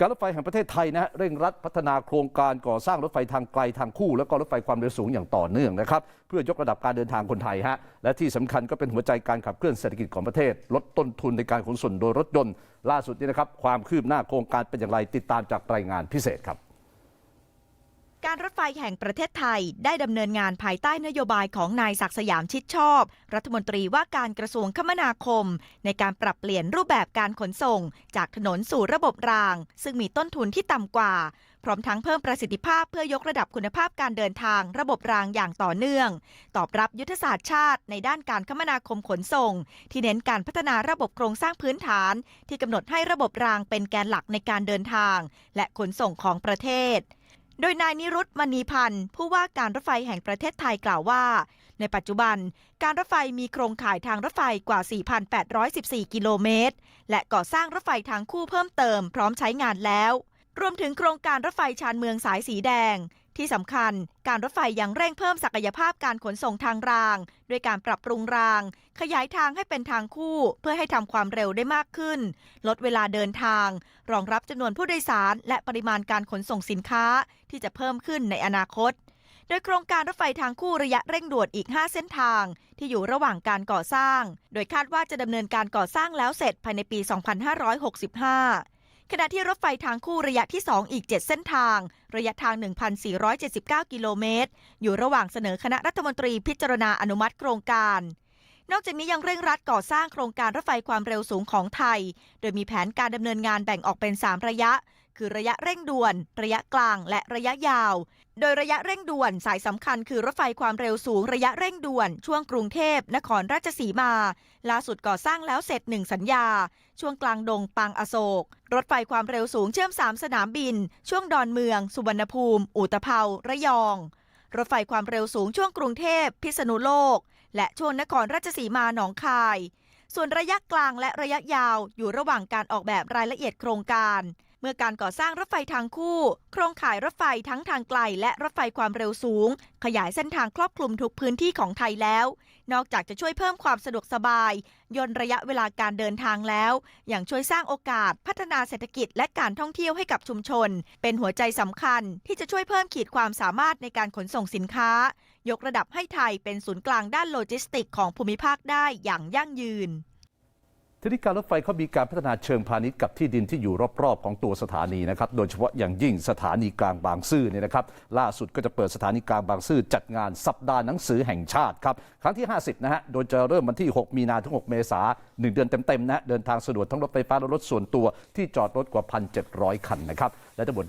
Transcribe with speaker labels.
Speaker 1: การรถไฟแห่งประเทศไทยนะฮะเร่งรัดพัฒนาโครงการก่อสร้างรถไฟทางไกลทางคู่ และก็รถไฟความเร็วสูงอย่างต่อเนื่องนะครับเพื่อยกระดับการเดินทางคนไทยฮะและที่สำคัญก็เป็นหัวใจการขับเคลื่อนเศรษฐกิจของประเทศ ลดต้นทุนในการขนส่งโดยรถยนต์ ล่าสุดนี้นะครับความคืบหน้าโครงการเป็นอย่างไรติดตามจากรายงานพิเศษครับ
Speaker 2: การรถไฟแห่งประเทศไทยได้ดำเนินงานภายใต้นโยบายของนายศักสยามชิดชอบ รัฐมนตรีว่าการกระทรวงคมนาคม ในการปรับเปลี่ยนรูปแบบการขนส่ง จากถนนสู่ระบบราง ซึ่งมีต้นทุนที่ต่ำกว่า พร้อมทั้งเพิ่มประสิทธิภาพเพื่อยกระดับคุณภาพการเดินทาง ระบบรางอย่างต่อเนื่อง ตอบรับยุทธศาสตร์ชาติในด้านการคมนาคมขนส่ง ที่เน้นการพัฒนาระบบโครงสร้างพื้นฐาน ที่กำหนดให้ระบบรางเป็นแกนหลักในการเดินทาง และขนส่งของประเทศ โดยนายนิรุตมณีพันธ์ผู้ว่าการรถไฟแห่งประเทศไทยกล่าวว่า ในปัจจุบัน การรถไฟมีโครงข่ายทางรถไฟกว่า 4,814 กิโลเมตร และก่อสร้างรถไฟทางคู่เพิ่มเติมพร้อมใช้งานแล้ว รวมถึงโครงการรถไฟชานเมืองสายสีแดง ที่สำคัญการรถไฟยังเร่งเพิ่มศักยภาพการขนส่งทางราง ด้วยการปรับปรุงราง ขยายทางให้เป็นทางคู่ เพื่อให้ทำความเร็วได้มากขึ้น ลดเวลาเดินทาง รองรับจำนวนผู้โดยสาร และปริมาณการขนส่งสินค้าที่จะเพิ่มขึ้นในอนาคต โดยโครงการรถไฟทางคู่ระยะเร่งด่วนอีก 5 เส้นทาง ที่อยู่ระหว่างการก่อสร้าง โดยคาดว่าจะดำเนินการก่อสร้างแล้วเสร็จภายในปี 2565 ขณะที่รถไฟทางคู่ระยะที่ 2 อีก 7 เส้นทาง ระยะทาง 1,479 กิโลเมตร อยู่ระหว่างเสนอคณะรัฐมนตรีพิจารณาอนุมัติโครงการ นอกจากนี้ยังเร่งรัดก่อสร้างโครงการรถไฟความเร็วสูงของไทย โดยมีแผนการดำเนินงานแบ่งออกเป็น 3 ระยะ คือระยะเร่งด่วน ระยะกลางและระยะยาว โดยระยะเร่งด่วนสายสำคัญคือรถไฟความเร็วสูงระยะเร่งด่วน ช่วงกรุงเทพ นครราชสีมา ล่าสุดก่อสร้างแล้วเสร็จหนึ่งสัญญา ช่วงกลางดงปางอโศก รถไฟความเร็วสูงเชื่อม 3 สนามบิน ช่วงดอนเมือง สุวรรณภูมิ อุตภเประยอง รถไฟความเร็วสูงช่วงกรุงเทพ พิษณุโลก และช่วงนครราชสีมาหนองคายส่วนระยะกลางและระยะยาวอยู่ระหว่างการออกแบบรายละเอียดโครงการ เมื่อการก่อสร้างรถไฟทางคู่ โครงข่ายรถไฟทั้งทางไกล และรถไฟความเร็วสูง ขยายเส้นทางครอบคลุมทุกพื้นที่ของไทยแล้ว นอกจากจะช่วยเพิ่มความสะดวกสบาย ย่นระยะเวลาการเดินทางแล้วย่างช่วยสร้างโอกาสพัฒนาเศรษฐกิจและการท่องเที่ยวให้กับชุมชน เป็นหัวใจสำคัญที่จะช่วยเพิ่มขีดความสามารถในการขนส่งสินค้า ยกระดับให้ไทยเป็นศูนย์กลางด้านโลจิสติกของภูมิภาคได้อย่างยั่งยืน
Speaker 1: ทีนี้การรถไฟเขามีการพัฒนาเชิงพาณิชย์กับที่ดินที่อยู่รอบๆ ของตัวสถานีนะครับ โดยเฉพาะอย่างยิ่งสถานีกลางบางซื่อเนี่ยนะครับ ล่าสุดก็จะเปิดสถานีกลางบางซื่อจัดงานสัปดาห์หนังสือแห่งชาติครับ ครั้งที่ 50 นะฮะ โดยจะเริ่มวันที่ 6 มีนาถึง 6 เมษาหนึ่งเดือนเต็มๆนะฮะเดินทางสะดวกทั้งรถไฟฟ้าและรถส่วนตัวที่จอดรถกว่า 1,700 คันนะครับ และทั้งหมดนี้